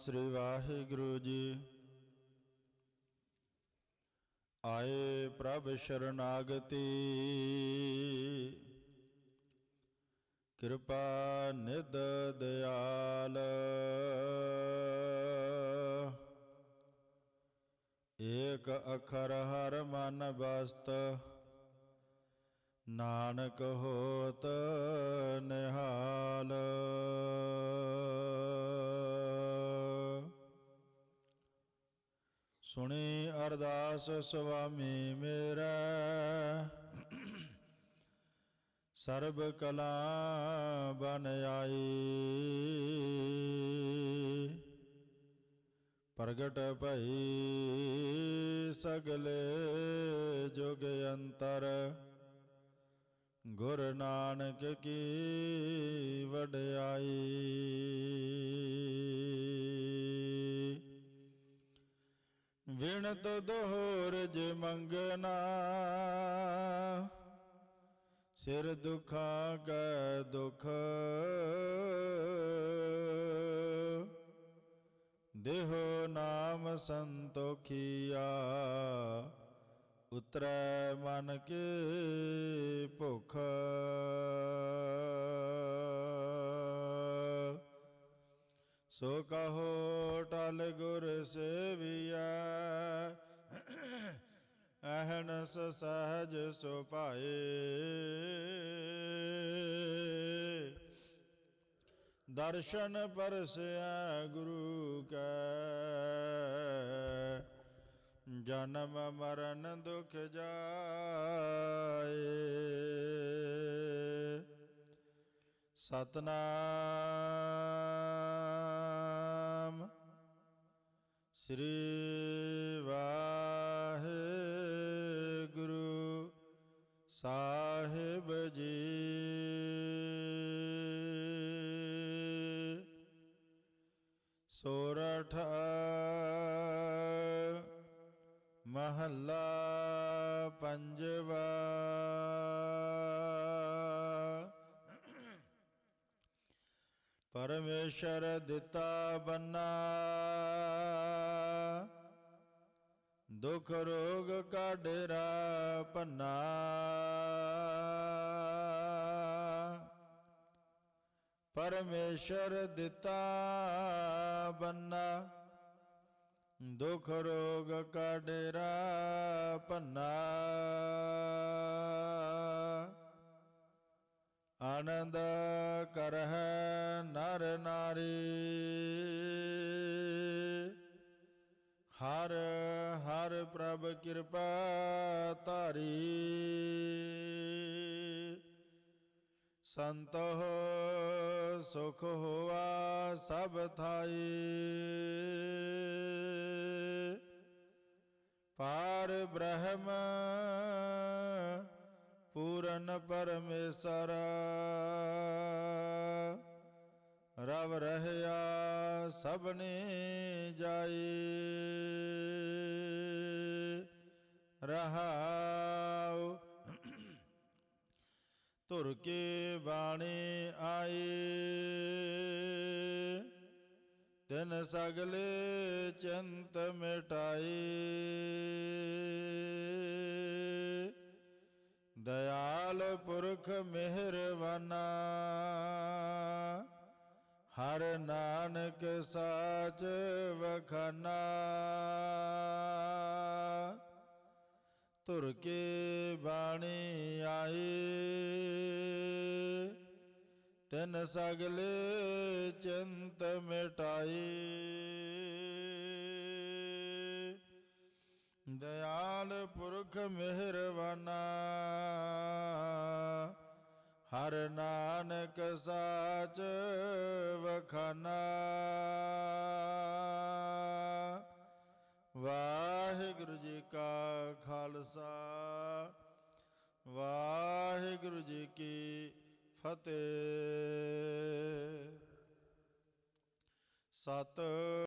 ਸ੍ਰੀ ਵਾਹਿਗੁਰੂ ਜੀ। ਆਏ ਪ੍ਰਭ ਸ਼ਰਨਾਗਤੀ। ਕਿਰਪਾ ਨਿਦ ਦਿਆਲ। ਏਕ ਅਖਰ ਹਰ ਮਨ ਬਸਤ ਨਾਨਕ ਹੋਤ ਨਿਹਾਲ। ਸੁਣੀ ਅਰਦਾਸ ਸੁਆਮੀ ਮੇਰਾ। ਸਰਬ ਕਲਾ ਬਨ ਆਈ। ਪ੍ਰਗਟ ਭਈ ਸਗਲੇ ਜੁਗ ਅੰਤਰ। ਗੁਰ ਨਾਨਕ ਕੀ ਵਡਿਆਈ। ਵਿਣਤ ਦੋਹਰ ਜੇ ਮੰਗਨਾ ਸਿਰ ਦੁਖਾਂ ਕੈ ਦੁਖ। ਦੇਹੋ ਨਾਮ ਸੰਤੋਖੀਆ। ਉਤਰੈ ਮਨ ਕੇ ਭੁਖ। ਸੋ ਕਹੋ ਟਲ ਗੁਰ ਸੇਵੀਐ। ਅਹਨਸ ਸਹਜ ਸੁਭਾਏ ਦਰਸ਼ਨ ਪਰਸਿਆ ਗੁਰੂ ਕੈ। ਜਨਮ ਮਰਨ ਦੁਖ ਜਾਏ। ਸਤਨਾਮ। ਸ੍ਰੀ ਵਾਹਿਗੁਰੂ ਸਾਹਿਬ ਜੀ। ਸੋਰਠ ਮਹੱਲਾ ਪੰਜਵਾ। ਪਰਮੇਸ਼ਰ ਦਿੱਤਾ ਬੰਨਾ। ਦੁਖ ਰੋਗ ਕਾ ਡੇਰਾ ਪੰਨਾ। ਪਰਮੇਸ਼ਰ ਦਿੱਤਾ ਬੰਨਾ। ਦੁਖ ਰੋਗ ਕਾ ਡੇਰਾ ਪੰਨਾ। ਆਨੰਦ ਕਰਹਿ ਨਰ ਨਾਰੀ। ਹਰ ਹਰ ਪ੍ਰਭ ਕਿਰਪਾ ਧਾਰੀ। ਸੰਤੋ ਸੁਖ ਹੋਆ ਸਭ ਥਾਈ। ਪਾਰ ਬ੍ਰਹਮ, ਪੂਰਨ ਪਰਮੇਸ਼ਰ। ਰਵ ਰਹਿਆ ਸਭਨੇ ਜਾਈ। ਰਹਾਉ। ਧੁਰ ਕੇ ਬਾਣੇ ਆਏ ਤਿਨ ਸਗਲੇ ਚੰਤ ਮਿਟਾਈ। ਦਇਆਲ ਪੁਰਖ ਮਿਹਰਵਾਨਾ ਹਰ ਨਾਨਕ ਸਾਚ ਵਖਨਾ। ਧੁਰ ਕੇ ਬਾਣੀ ਆਏ ਤਿਨ ਸਗਲੇ ਚਿੰਤ ਮਿਟਾਈ। ਦਇਆਲ ਪੁਰਖ ਮਿਹਰਵਾਨਾ ਹਰ ਨਾਨਕ ਸਾਚ ਵਖਾਨਾ। ਵਾਹਿਗੁਰੂ ਕੀ ਫਤਿਹ। ਸਤ